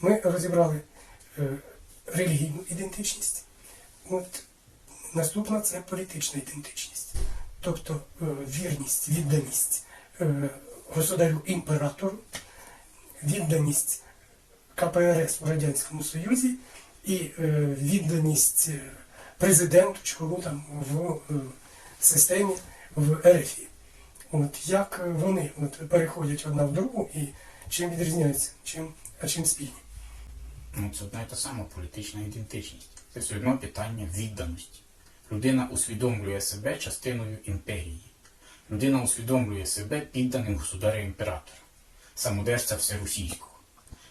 Ми розібрали е, релігійну ідентичність. От наступна це політична ідентичність, тобто е, вірність, відданість е, государю імператору, відданість КПРС у Радянському Союзі і відданість президенту чи кому там в системі в РФ. От як вони от, переходять одна в другу і чим відрізняються, чим, а чим спільні. Ну, це одна і та сама політична ідентичність. Це все одно питання відданості. Людина усвідомлює себе частиною імперії. Людина усвідомлює себе підданим государя імператора, самодержця всеросійського.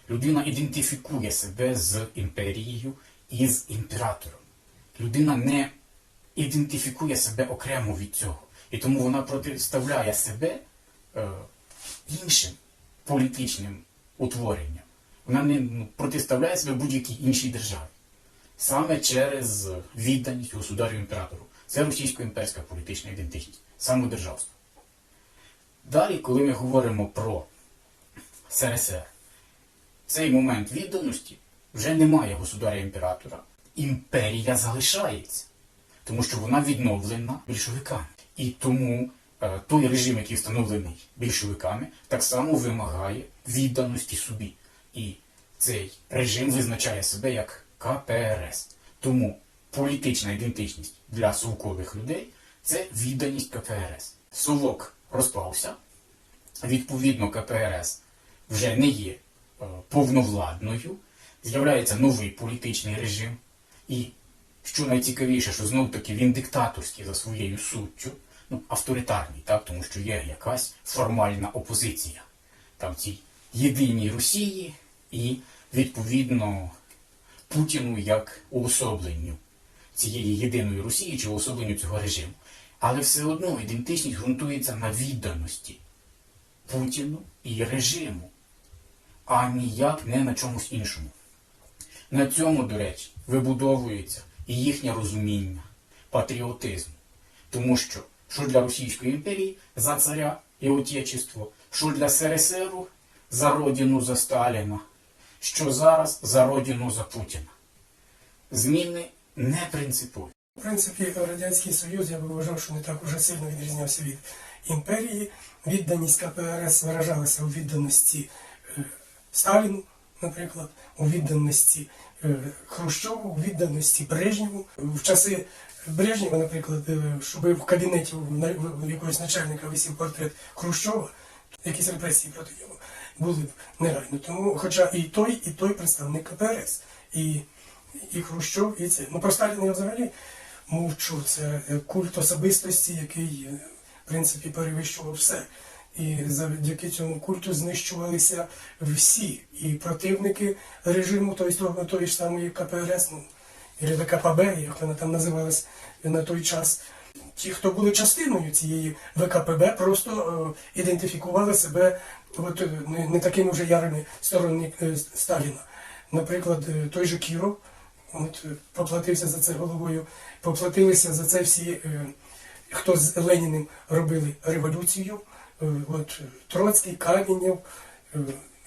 Людина ідентифікує себе з імперією і з імператором. Людина не ідентифікує себе окремо від цього. І тому вона протиставляє себе е, іншим політичним утворенням. Вона не ну, протиставляє себе будь-якій іншій державі. Саме через відданість государю імператору. Це російсько-імперська політична ідентичність, самодержавство. Далі, коли ми говоримо про СРСР, цей момент відданості вже немає государя імператора. Імперія залишається, тому що вона відновлена більшовиками. І тому е, той режим, який встановлений більшовиками, так само вимагає відданості собі. І цей режим визначає себе як КПРС. Тому політична ідентичність для совкових людей це відданість КПРС. Совок розпався, відповідно, КПРС вже не є е, повновладною, з'являється новий політичний режим. І що найцікавіше, що знов таки він диктаторський за своєю суттю, ну, авторитарний, так, тому що є якась формальна опозиція там цій єдиній Росії і, відповідно, Путіну як уособленню цієї єдиної Росії чи уособленню цього режиму. Але все одно ідентичність ґрунтується на відданості Путіну і режиму, а ніяк не на чомусь іншому. На цьому, до речі, вибудовується і їхнє розуміння, патріотизм. Тому що, що для Російської імперії за царя і отечество, що для СРСР за родину за Сталіна, що зараз за родину за Путіна. Зміни не принципові. В принципі, Радянський Союз, я би вважав, що не так уже сильно відрізнявся від імперії. Відданість КПРС виражалася у відданості е, Сталіну, наприклад, у відданості е, Хрущову, у відданості Брежнєву. В часи Брежнєва, наприклад, е, щоб в кабінеті якогось начальника висів портрет Хрущова, якісь репресії проти нього були б нереально. Тому, хоча і той, і той представник КПРС. І і Хрущов, і це. Ну про Сталіна я взагалі мовчу. Це е, культ особистості, який, е, в принципі, перевищував все. І завдяки цьому культу знищувалися всі і противники режиму тої, того- тої ж самої КПРС, ну, і ВКПБ, як вона там називалась на той час. Ті, хто були частиною цієї ВКПБ, просто е, ідентифікували себе от, е, не, не такими вже ярими сторонниками Сталіна. Наприклад, е, той же Кіров, от, е, поплатився за це головою, поплатилися за це всі, е, хто з Леніним робили революцію, е, от, е, Троцький, Камінєв е,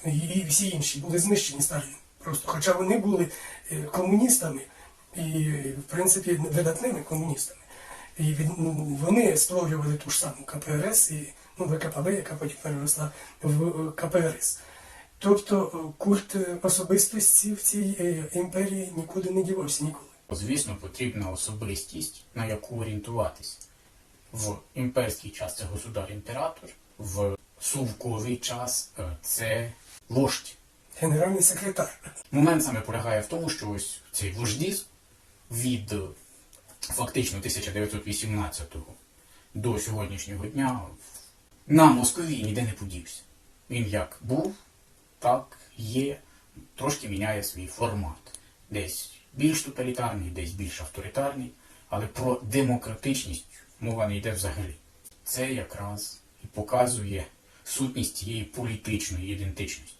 і, всі інші були знищені Сталіном. Просто, хоча вони були е, комуністами і, е, в принципі, видатними комуністами. І від, ну, вони створювали ту ж саму КПРС і ну, ВКПБ, яка потім переросла в КПРС. Тобто е, культ е, особистості в цій е, імперії нікуди не дівався ніколи. Звісно, потрібна особистість, на яку орієнтуватись. В імперський час це государ-імператор, в совковий час це вождь. Генеральний секретар. Момент саме полягає в тому, що ось цей вождізм від фактично 1918 до сьогоднішнього дня на Московії ніде не подівся. Він як був, так є, трошки міняє свій формат. Десь більш тоталітарний, десь більш авторитарний, але про демократичність мова не йде взагалі. Це якраз і показує сутність цієї політичної ідентичності.